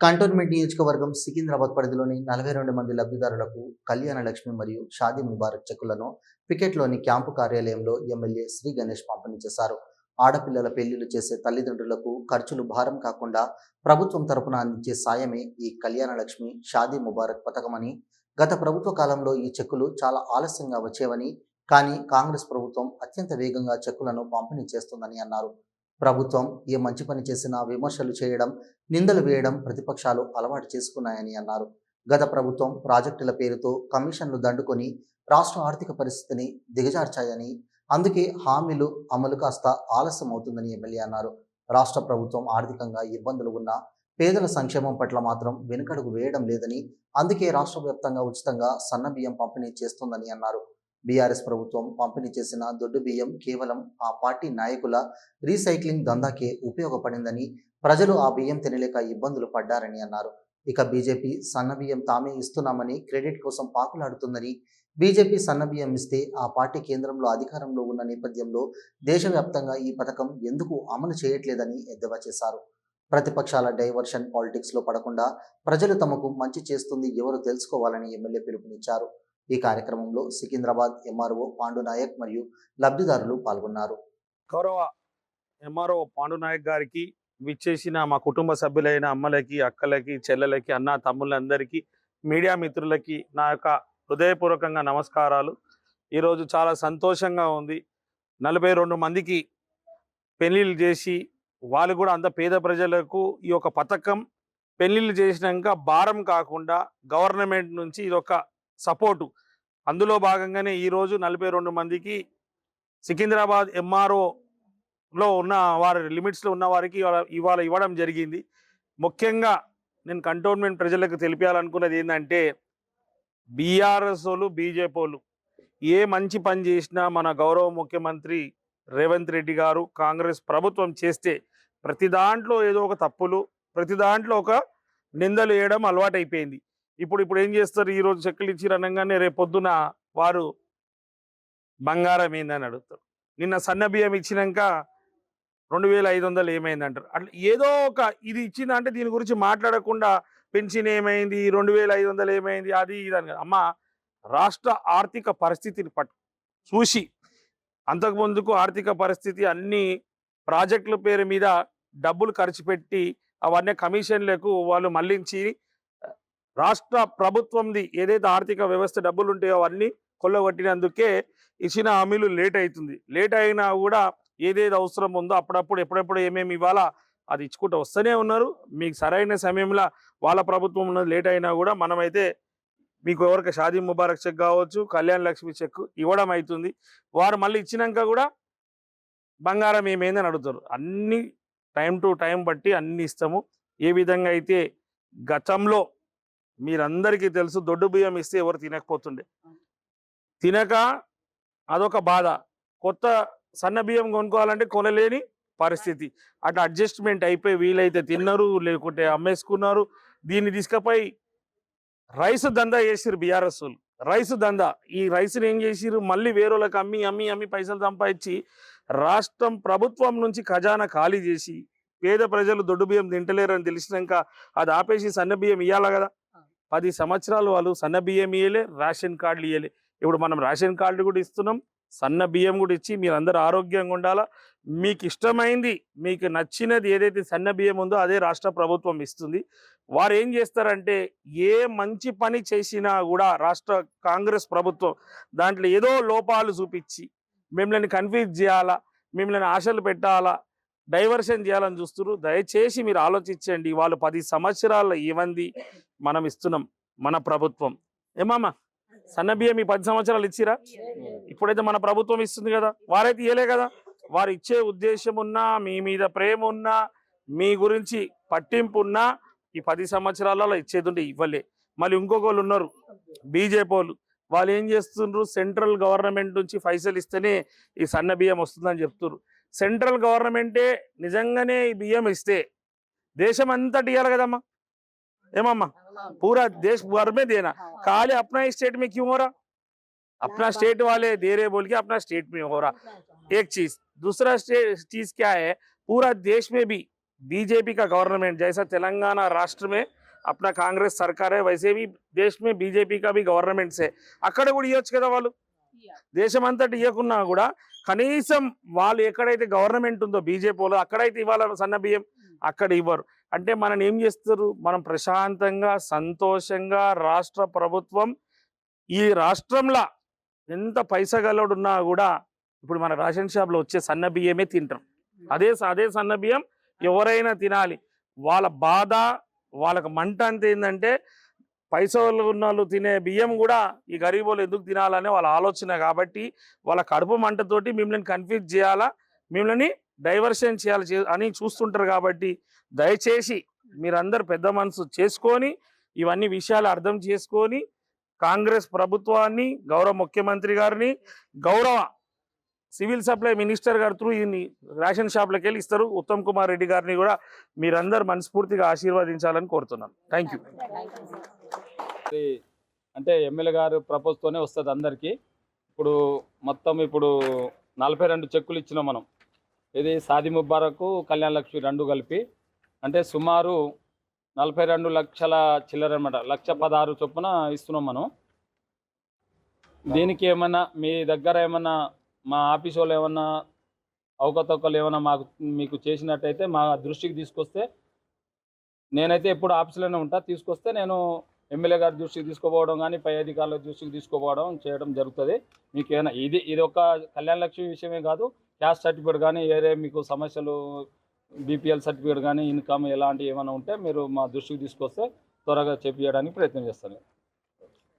Cantonment నియోజకవర్గం సికింద్రాబాద్ పరిధిలోని నలభై రెండు మంది లబ్ధిదారులకు కళ్యాణ లక్ష్మి మరియు షాదీ ముబారక్ చెక్కులను పికెట్లోని క్యాంపు కార్యాలయంలో ఎమ్మెల్యే శ్రీ గణేష్ పంపిణీ చేశారు. ఆడపిల్లల పెళ్ళిళ్ళు చేసే తల్లిదండ్రులకు ఖర్చులు భారం కాకుండా ప్రభుత్వం తరపున అందించే సాయమే ఈ కళ్యాణ లక్ష్మి షాదీ ముబారక్ పథకమని గత ప్రభుత్వ కాలంలో ఈ చెక్కులు చాలా ఆలస్యంగా వచ్చేవని కానీ కాంగ్రెస్ ప్రభుత్వం అత్యంత వేగంగా చెక్కులను పంపిణీ చేస్తుందని అన్నారు. ప్రభుత్వం ఏ మంచి పని చేసినా విమర్శలు చేయడం నిందలు వేయడం ప్రతిపక్షాలు అలవాటు చేసుకున్నాయని అన్నారు. గత ప్రభుత్వం ప్రాజెక్టుల పేరుతో కమిషన్లు దండుకొని రాష్ట్ర ఆర్థిక పరిస్థితిని దిగజార్చాయని అందుకే హామీలు అమలు కాస్త ఆలస్యం అవుతుందని ఎమ్మెల్యే అన్నారు. రాష్ట్ర ప్రభుత్వం ఆర్థికంగా ఇబ్బందులు ఉన్నా పేదల సంక్షేమం పట్ల మాత్రం వెనుకడుగు వేయడం లేదని అందుకే రాష్ట్ర వ్యాప్తంగా ఉచితంగా సన్న బియ్యం పంపిణీ చేస్తుందని అన్నారు. బీఆర్ఎస్ ప్రభుత్వం పంపిణీ చేసిన దొడ్డు బియ్యం కేవలం ఆ పార్టీ నాయకుల రీసైక్లింగ్ దందాకే ఉపయోగపడిందని ప్రజలు ఆ బియ్యం తినలేక ఇబ్బందులు పడ్డారని అన్నారు. ఇక బీజేపీ సన్న బియ్యం తామే ఇస్తున్నామని క్రెడిట్ కోసం పాకులాడుతుందని బీజేపీ సన్న బియ్యం ఇస్తే ఆ పార్టీ కేంద్రంలో అధికారంలో ఉన్న నేపథ్యంలో దేశవ్యాప్తంగా ఈ పథకం ఎందుకు అమలు చేయట్లేదని ఎద్దేవా చేశారు. ప్రతిపక్షాల డైవర్షన్ పాలిటిక్స్లో పడకుండా ప్రజలు తమకు మంచి చేస్తుంది ఎవరు తెలుసుకోవాలని ఎమ్మెల్యే పిలుపునిచ్చారు. ఈ కార్యక్రమంలో సికింద్రాబాద్ ఎంఆర్ఓ పాండునాయక్ మరియు లబ్ధిదారులు పాల్గొన్నారు. గౌరవ ఎంఆర్ఓ పాండునాయక్ గారికి విచ్చేసిన మా కుటుంబ సభ్యులైన అమ్మలకి అక్కలకి చెల్లెలకి అన్న తమ్ముళ్ళందరికీ మీడియా మిత్రులకి నా యొక్క హృదయపూర్వకంగా నమస్కారాలు. ఈరోజు చాలా సంతోషంగా ఉంది. నలభై రెండు మందికి పెళ్ళిళ్ళు చేసి వాళ్ళు కూడా అంత పేద ప్రజలకు ఈ యొక్క పథకం పెళ్ళిళ్ళు చేసినాక భారం కాకుండా గవర్నమెంట్ నుంచి ఇది ఒక సపోర్టు. అందులో భాగంగానే ఈరోజు నలభై రెండు మందికి సికింద్రాబాద్ ఎంఆర్ఓలో ఉన్న వారి లిమిట్స్లో ఉన్న వారికి ఇవాళ ఇవాళ ఇవ్వడం జరిగింది. ముఖ్యంగా నేను కంటోన్మెంట్ ప్రజలకు తెలిపించాలనుకున్నది ఏంటంటే బీఆర్ఎస్ వాళ్ళు బీజేపీ వాళ్ళు ఏ మంచి పని చేసినా మన గౌరవ ముఖ్యమంత్రి రేవంత్ రెడ్డి గారు కాంగ్రెస్ ప్రభుత్వం చేస్తే ప్రతి దాంట్లో ఏదో ఒక తప్పులు ప్రతి దాంట్లో ఒక నిందలు వేయడం అలవాటైపోయింది. ఇప్పుడు ఇప్పుడు ఏం చేస్తారు? ఈరోజు చెక్కులు ఇచ్చి అనగానే రేపు పొద్దున వారు బంగారం ఏందని అడుగుతారు. నిన్న సన్న బియ్యం ఇచ్చినాక రెండు వేల ఐదు వందలు ఏమైంది అంటారు అట్లా ఏదో ఒక ఇది ఇచ్చిందంటే దీని గురించి మాట్లాడకుండా పెన్షన్ ఏమైంది? రెండు వేల ఐదు వందలు ఏమైంది? అది ఇది అని అమ్మ రాష్ట్ర ఆర్థిక పరిస్థితిని పట్టు చూసి అంతకుముందుకు ఆర్థిక పరిస్థితి అన్ని ప్రాజెక్టుల పేరు మీద డబ్బులు ఖర్చు పెట్టి అవన్నీ కమిషన్లకు వాళ్ళు మళ్ళించి రాష్ట్ర ప్రభుత్వంది ఏదైతే ఆర్థిక వ్యవస్థ డబ్బులు ఉంటాయో అవన్నీ కొల్లగొట్టినందుకే ఇచ్చిన హామీలు లేట్ అవుతుంది లేట్ అయినా కూడా ఏదేది అవసరం ఉందో అప్పుడప్పుడు ఎప్పుడెప్పుడు ఏమేమి ఇవ్వాలా అది ఇచ్చుకుంటూ వస్తూనే ఉన్నారు. మీకు సరైన సమయంలో వాళ్ళ ప్రభుత్వం ఉన్నది లేట్ అయినా కూడా మనమైతే మీకు ఎవరికి షాదీ ముబారక్ చెక్ కావచ్చు కళ్యాణ్ లక్ష్మి చెక్ ఇవ్వడం అవుతుంది వారు మళ్ళీ ఇచ్చినాక కూడా బంగారం ఏమైందని అడుగుతారు. అన్ని టైం టు టైం బట్టి అన్ని ఇస్తాము. ఏ విధంగా అయితే గతంలో మీరందరికీ తెలుసు దొడ్డు బియ్యం ఇస్తే ఎవరు తినకపోతుండే. తినక అదొక బాధ. కొత్త సన్న బియ్యం కొనుక్కోవాలంటే కొనలేని పరిస్థితి. అట్లా అడ్జస్ట్మెంట్ అయిపోయి వీలైతే తిన్నారు లేకుంటే అమ్మేసుకున్నారు. దీన్ని తీసుకుపోయి రైస్ దందా చేసిరు బీఆర్ఎస్ రైస్ దందా. ఈ రైస్ని ఏం చేసిరు మళ్ళీ వేరేళ్ళకి అమ్మి అమ్మి అమ్మి పైసలు సంపాదించి రాష్ట్రం ప్రభుత్వం నుంచి ఖజానా ఖాళీ చేసి పేద ప్రజలు దొడ్డు బియ్యం తింటలేరని తెలిసినాక అది ఆపేసి సన్న బియ్యం ఇవ్వాలా కదా? పది సంవత్సరాలు వాళ్ళు సన్న బియ్యం ఇయ్యలే రేషన్ కార్డులు ఇయ్యలే. ఇప్పుడు మనం రేషన్ కార్డు కూడా ఇస్తున్నాం సన్న బియ్యం కూడా ఇచ్చి మీరు ఆరోగ్యంగా ఉండాలా? మీకు ఇష్టమైంది మీకు నచ్చినది ఏదైతే సన్న బియ్యం ఉందో అదే రాష్ట్ర ప్రభుత్వం ఇస్తుంది. వారు ఏం చేస్తారంటే ఏ మంచి పని చేసినా కూడా రాష్ట్ర కాంగ్రెస్ ప్రభుత్వం దాంట్లో ఏదో లోపాలు చూపించి మిమ్మల్ని కన్ఫ్యూజ్ చేయాలా మిమ్మల్ని ఆశలు పెట్టాలా డైవర్షన్ చేయాలని చూస్తున్నారు. దయచేసి మీరు ఆలోచించండి వాళ్ళు పది సంవత్సరాల ఇవ్వండి మనం ఇస్తున్నాం మన ప్రభుత్వం ఏమమ్మా సన్న బియ్యం ఈ పది సంవత్సరాలు ఇచ్చిరా? ఇప్పుడైతే మన ప్రభుత్వం ఇస్తుంది కదా వారైతే ఇయ్యలే కదా. వారు ఇచ్చే ఉద్దేశం ఉన్నా మీ మీద ప్రేమ ఉన్నా మీ గురించి పట్టింపు ఉన్నా ఈ పది సంవత్సరాలలో ఇచ్చేది ఉంటే ఇవ్వలే. మళ్ళీ ఇంకొకళ్ళు ఉన్నారు బీజేపీ వాళ్ళు. వాళ్ళు ఏం చేస్తుండ్రు? సెంట్రల్ గవర్నమెంట్ నుంచి పైసలు ఇస్తేనే ఈ సన్న బియ్యం వస్తుందని చెప్తున్నారు సెంట్రల్ గవర్నమెంటే నిజంగానే ఈ బియ్యం ఇస్తే దేశం అంతటి ఇవ్వాలి కదమ్మా. ఏమమ్మా? पूरा देश भर में देना खाली अपना ही स्टेट में क्यों हो रहा अपना स्टेट वाले दे रहे बोल के अपना स्टेट में हो रहा एक चीज दूसरा स्टे- चीज क्या है पूरा देश में भी बीजेपी का गवर्नमेंट जैसा तेलंगाना राष्ट्र में अपना कांग्रेस सरकार है वैसे भी देश में बीजेपी का भी गवर्नमेंट है అక్కడ కూడా ఇవ్వచ్చు కదా వాళ్ళు దేశం అంతటి ఇవ్వకున్నా కూడా కనీసం వాళ్ళు ఎక్కడైతే గవర్నమెంట్ ఉందో బీజేపీ వాళ్ళు అక్కడైతే ఇవ్వాలి సన్న బియ్యం అక్కడ ఇవ్వరు అంటే మనం ఏం చేస్తారు? మనం ప్రశాంతంగా సంతోషంగా రాష్ట్ర ప్రభుత్వం ఈ రాష్ట్రంలో ఎంత పైసగలడున్నా కూడా ఇప్పుడు మన రేషన్ షాప్లో వచ్చే సన్న బియ్యమే తింటారు అదే అదే సన్న బియ్యం ఎవరైనా తినాలి. వాళ్ళ బాధ వాళ్ళకి మంట అంత ఏంటంటే పైసలు ఉన్న వాళ్ళు తినే బియ్యం కూడా ఈ గరీబ్ ఎందుకు తినాలనే వాళ్ళ ఆలోచన కాబట్టి వాళ్ళ కడుపు మంటతోటి మిమ్మల్ని కన్ఫ్యూజ్ చేయాలా? మిమ్మల్ని డైవర్షన్ చేయాలి అని చూస్తుంటారు కాబట్టి దయచేసి మీరందరు పెద్ద మనసు చేసుకొని ఇవన్నీ విషయాలు అర్థం చేసుకొని కాంగ్రెస్ ప్రభుత్వాన్ని గౌరవ ముఖ్యమంత్రి గారిని గౌరవ సివిల్ సప్లై మినిస్టర్ గారు త్రూ ఈ రేషన్ షాప్లకు వెళ్ళి ఇస్తారు. ఉత్తమ్ కుమార్ రెడ్డి గారిని కూడా మీరందరూ మనస్ఫూర్తిగా ఆశీర్వదించాలని కోరుతున్నాను. Thank you. అంటే ఎమ్మెల్యే గారు ప్రపోజ్తోనే వస్తుంది అందరికీ. ఇప్పుడు మొత్తం ఇప్పుడు నలభై రెండు చెక్కులు ఇచ్చినాం మనం. ఇది సాది ముబారకు కళ్యాణ లక్ష్మి రెండు కలిపి. అంటే సుమారు నలభై రెండు లక్షల చిల్లర అనమాట లక్ష పదహారు చొప్పున ఇస్తున్నాం మనం. దీనికి ఏమన్నా మీ దగ్గర ఏమన్నా మా ఆఫీస్ వాళ్ళు ఏమన్నా అవకతవకలు ఏమైనా మాకు మీకు చేసినట్టయితే మా దృష్టికి తీసుకొస్తే నేనైతే ఎప్పుడు ఆఫీస్లోనే ఉంటా. తీసుకొస్తే నేను ఎమ్మెల్యే గారి దృష్టికి తీసుకుపోవడం కానీ పై అధికారుల దృష్టికి తీసుకుపోవడం చేయడం జరుగుతుంది. మీకు ఏమైనా ఇది ఇది ఒక కళ్యాణ లక్ష్మి విషయమే కాదు. క్యాస్ట్ సర్టిఫికేట్ కానీ ఏరే మీకు సమస్యలు బీపీఎల్ సర్టిఫికేట్ కానీ ఇన్కమ్ ఎలాంటి ఏమైనా ఉంటే మీరు మా దృష్టికి తీసుకొస్తే త్వరగా చేపించడానికి ప్రయత్నం చేస్తాను.